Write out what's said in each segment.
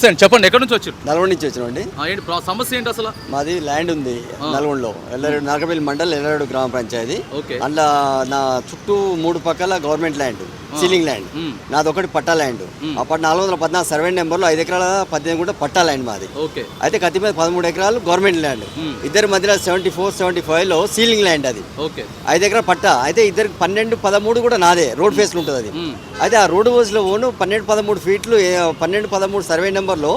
చెప్పండి ఎక్కడి నుంచి వచ్చారు? నల్గొండ నుంచి ఏంటి ప్రా- సమస్య ఏంటి అసలు? మాది ల్యాండ్ ఉంది నల్గొండలో. ఎల్లరేడు నాగపల్లి మండల్ ఎల్లరేడు గ్రామ పంచాయతీ. ఓకే. అందులో నా చుట్టూ మూడు పక్కల గవర్నమెంట్ ల్యాండ్ సీలింగ్ ల్యాండ్. నాది ఒకటి పట్టా ల్యాండ్. అప్పటి నాలుగు వందల పద్నాలుగు సర్వే నెంబర్లో ఐదు ఎకరాల పద్దెనిమిది కూడా పట్టా ల్యాండ్ మాది. ఓకే. అయితే కత్తి మీద పదమూడు ఎకరాలు గవర్నమెంట్ ల్యాండ్. ఇద్దరి మధ్యలో సెవెంటీ ఫోర్ సెవెంటీ ఫైవ్లో సీలింగ్ ల్యాండ్ అది. ఓకే. ఐదు ఎకరాల పట్టా. అయితే ఇద్దరికి పన్నెండు పదమూడు కూడా నాదే రోడ్ ఫేస్లో ఉంటుంది అది. అయితే ఆ రోడ్డు ఫేస్లో ఓను పన్నెండు పదమూడు ఫీట్లు ఏ- పన్నెండు పదమూడు సర్వే నెంబర్లో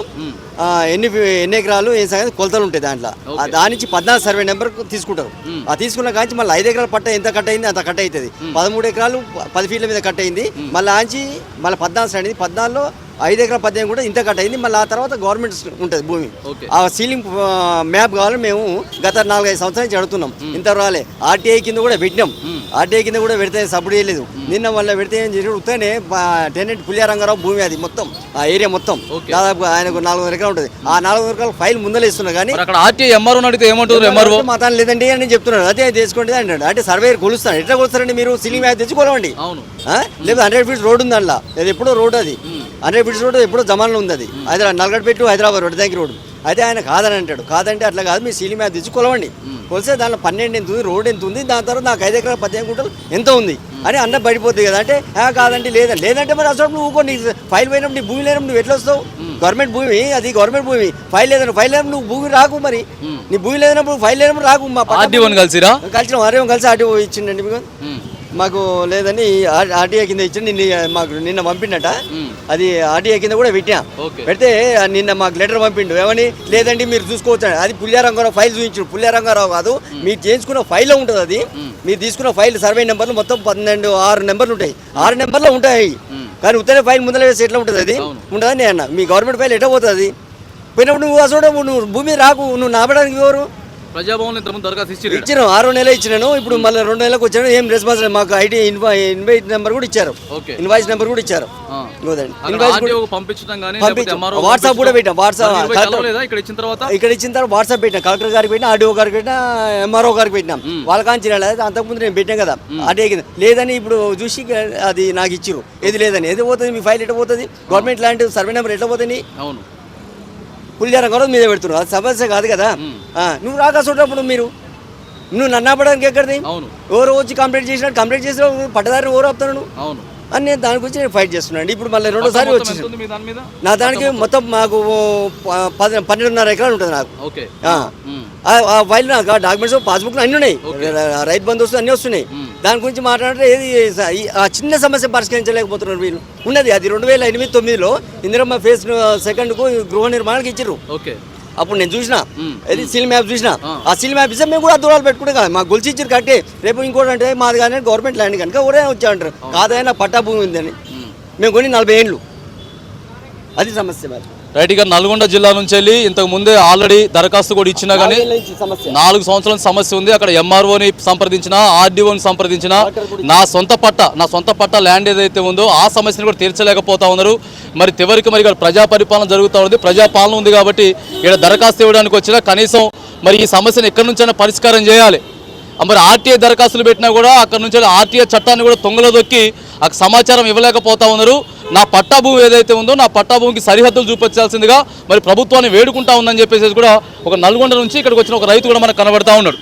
ఎన్ని ఎన్ని ఎకరాలు ఏ సంగతి కొలతలు ఉంటాయి దాంట్లో. దాని నుంచి పద్నాలుగు సర్వే నెంబర్ తీసుకుంటారు. ఆ తీసుకున్న కాంచి మళ్ళీ ఐదు ఎకరాల పట్ట ఎంత కట్ అయింది అంత కట్ అవుతుంది. పదమూడు ఎకరాలు పది ఫీట్ల మీద కట్ అయింది. మళ్ళీ ఆంచి మళ్ళీ పద్నాలుగు అయింది. పద్నాలుగులో ఐదు ఎకరాల పద్దెనిమిది కూడా ఇంత కట్ అయింది. మళ్ళీ ఆ తర్వాత గవర్నమెంట్ ఉంటుంది భూమి. ఆ సీలింగ్ మ్యాప్ కావాలని మేము గత నాలుగైదు సంవత్సరాల నుంచి అడుగుతున్నాం. ఇంత రాలే. ఆర్టీఐ కింద కూడా పెట్టినాం. ఆర్టీఐ కింద కూడా పెడితే సపోర్ట్ చేయలేదు. నిన్న వల్ల పెడితే ఏం చేసి ఉత్తనే టెనెంట్ పులియా రంగారావు భూమి అది మొత్తం ఆ ఏరియా మొత్తం. దాదాపు ఆయనకు నాలుగు వందల ఎకరాలు ఉంటుంది. ఆ నాలుగు వందల ఎకరాలు ఫైల్ ముందలే కానీ అక్కడ ఆర్టీఐ ఎంఆర్ఓ అడిగితే ఏమంటారు ఎంఆర్ఓ? మా తాను లేదండి అని చెప్తున్నాడు అదే చేసుకోండి అంటాడు అంటే సర్వే కొలుస్తాను ఎట్లా కొలుస్తారండి మీరు? సీలింగ్ మ్యాప్ తెచ్చి కొలవండి. అవును. ఆ? లేదా హండ్రెడ్ ఫీట్స్ రోడ్ ఉంది అందులో అది ఎప్పుడో రోడ్ అది. హండ్రెడ్ ఫీట్స్ రోడ్ ఎప్పుడో జమాన్లో ఉంది అది. హైదరాబాద్ నల్గడ్పేట హైదరాబాద్ రోడ్ దగ్గర రోడ్ అయితే ఆయన కాదని అంటాడు. కాదంటే అట్లా కాదు మీ సీలింగ్ మ్యాప్ తెచ్చి కొలవండి. కొలిస్తే దాంట్లో పన్నెండు ఎంత ఉంది రోడ్ ఎంత ఉంది దాని తర్వాత నాకు ఐదు ఎకరాల పద్దెనిమిది గుంటలు ఎంత ఉంది అని అన్న బయటపోతుంది కదా. అంటే "ఆ, కాదంటే లేదండి. లేదంటే మరి అసలు నువ్వు ఊకో నీకు ఫైల్ పోయినప్పుడు నీ భూమి లేనప్పుడు నువ్వు ఎట్లా వస్తావు? గవర్నమెంట్ భూమి అది గవర్నమెంట్ భూమి. ఫైల్ లేదని ఫైల్ లేనప్పుడు నువ్వు భూమి రాకు మరి. నీ భూమి లేనప్పుడు ఫైల్ లేనప్పుడు రాకు మా కలిసిరా? కలిసిన వారేమో కలిసి ఆర్టీఓ ఇచ్చిండండి మీకు. మాకు లేదని ఆర్- ఆర్టీఐ కింద ఇచ్చి నిన్న మాకు నిన్న పంపిండట. అది ఆర్టీఐ కింద కూడా పెట్టా పెడితే నిన్న మాకు లెటర్ పంపిండు. ఏమని? లేదండి మీరు చూసుకోవచ్చు. అది పుల్యారంగారావు ఫైల్ చూపించాడు. పుల్యారంగారావు కాదు మీరు చేయించుకున్న ఫైల్లో ఉంటుంది అది. మీరు తీసుకున్న ఫైల్ సర్వే నెంబర్లు మొత్తం పన్నెండు ఆరు నెంబర్లు ఉంటాయి. ఆరు నెంబర్లో ఉంటాయి. కానీ ఉత్తరే ఫైల్ ముందర వేసి ఎట్లా ఉంటుంది అది? ఉంటుందని నేను అన్న. మీ గవర్నమెంట్ ఫైల్ ఎట్లా పోతుంది పోయినప్పుడు నువ్వు అసలు నువ్వు భూమి రాకు నువ్వు నాపడానికి ఎవరు? ప్రజాభవన్ ఇంతకుముందు దరఖాస్తు ఇచ్చి ఇచ్చాను ఆరో నెల ఇచ్చినాను. ఇప్పుడు మళ్ళీ రెండు నెలలకు వచ్చాను ఏం రెస్పాన్స్ లేదు. మాకు ఐటీ ఇన్వాయిస్ నెంబర్ కూడా ఇచ్చారు. ఓకే. ఇన్వాయిస్ నెంబర్ కూడా ఇచ్చారు. వాట్సాప్ కూడా పెట్టాం. వాట్సాప్ ఇక్కడ ఇచ్చిన తర్వాత? ఇక్కడ ఇచ్చిన తర్వాత వాట్సాప్ పెట్టినా కలెక్టర్ గారికి పెట్టినా ఆర్డీఓ గారికి పెట్టినా ఎంఆర్ఓ గారికి పెట్టినాం. వాళ్ళ కాంచి రాలేదు. అంతకుముందు నేను పెట్టాం కదా. కింద. లేదని ఇప్పుడు చూసి అది నాకు ఇచ్చిరు ఏది లేదని? ఏది పోతుంది? మీ ఫైల్ ఎట్లా పోతుంది? గవర్నమెంట్ ల్యాండ్ సర్వే నెంబర్ ఎట్లా పోతుంది? అవును. పులిహారం కూడా మీద పెడుతున్నారు. అది సమస్య కాదు కదా. నువ్వు రాకాసున్నప్పుడు మీరు నువ్వు నన్ను ఆపడానికి ఎక్కడిది? ఎవరో వచ్చి కంప్లైంట్ చేసినాడు కంప్లైంట్ చేసిన పట్టదారి ఎవరు ఆపుతాను అవును. అని నేను దాని గురించి నేను ఫైట్ చేస్తున్నాను. ఇప్పుడు మళ్ళీ రెండోసారి మొత్తం వచ్చి ఎంత ఉంది మీ దాని మీద? నా దానికి మొత్తం మాకు పది పన్నెండున్నర ఎకరాలు ఉంటుంది నాకు. ఆ. ఫైల్ నాకు డాక్యుమెంట్స్ పాస్బుక్ అన్నీ ఉన్నాయి. రైతు బంధు వస్తుంది అన్నీ వస్తున్నాయి. దాని గురించి మాట్లాడితే ఏది ఆ చిన్న సమస్య పరిష్కరించలేకపోతున్నారు వీళ్ళు. ఉన్నది అది రెండు వేల ఎనిమిది తొమ్మిదిలో ఇందిరమ్మ ఫేజ్ సెకండ్కు గృహ నిర్మాణానికి ఇచ్చారు ఓకే. అప్పుడు నేను చూసిన. ఇది సిల్ మ్యాప్ చూసిన. ఆ. సిల్ మ్యాప్ ఇస్తే మేము కూడా దూరాలు పెట్టుకుంటే కదా. మాకు గొలిచి ఇచ్చారు కట్టే రేపు ఇంకోటి అంటే మాది కానీ గవర్నమెంట్ ల్యాండ్ కనుక ఒరే వచ్చా అంటారు కాదైనా పట్టా భూమి ఉందని. మేము కొని నలభై ఏళ్ళు. అది సమస్య మరి. రైట్ ఇక నల్గొండ జిల్లా నుంచి వెళ్ళి ఇంతకు ముందే ఆల్రెడీ దరఖాస్తు కూడా ఇచ్చినా కానీ నాలుగు సంవత్సరాల సమస్య ఉంది. అక్కడ ఎంఆర్ఓని సంప్రదించిన ఆర్డీఓని సంప్రదించిన నా సొంత పట్ట నా సొంత పట్ట ల్యాండ్ ఏదైతే ఉందో ఆ సమస్యను కూడా తీర్చలేకపోతా ఉన్నారు. మరి చివరికి మరి ఇక్కడ ప్రజా పరిపాలన జరుగుతూ ఉంది. ప్రజాపాలన ఉంది కాబట్టి ఇక్కడ దరఖాస్తు ఇవ్వడానికి వచ్చినా కనీసం మరి ఈ సమస్యను ఎక్కడి నుంచైనా పరిష్కారం చేయాలి. మరి ఆర్టీఐ దరఖాస్తులు పెట్టినా కూడా అక్కడ నుంచి ఆర్టీఐ చట్టాన్ని కూడా తొంగలో దొక్కి సమాచారం ఇవ్వలేకపోతా ఉన్నారు. నా పట్టా భూమి ఏదైతే ఉందో నా పట్టా భూమికి సరిహద్దులు చూపించాల్సిందిగా మరి ప్రభుత్వాన్ని వేడుకుంటా ఉందని చెప్పేసి కూడా ఒక నల్గొండ నుంచి ఇక్కడికి వచ్చిన ఒక రైతు కూడా మనకు కనబడతా ఉన్నాడు.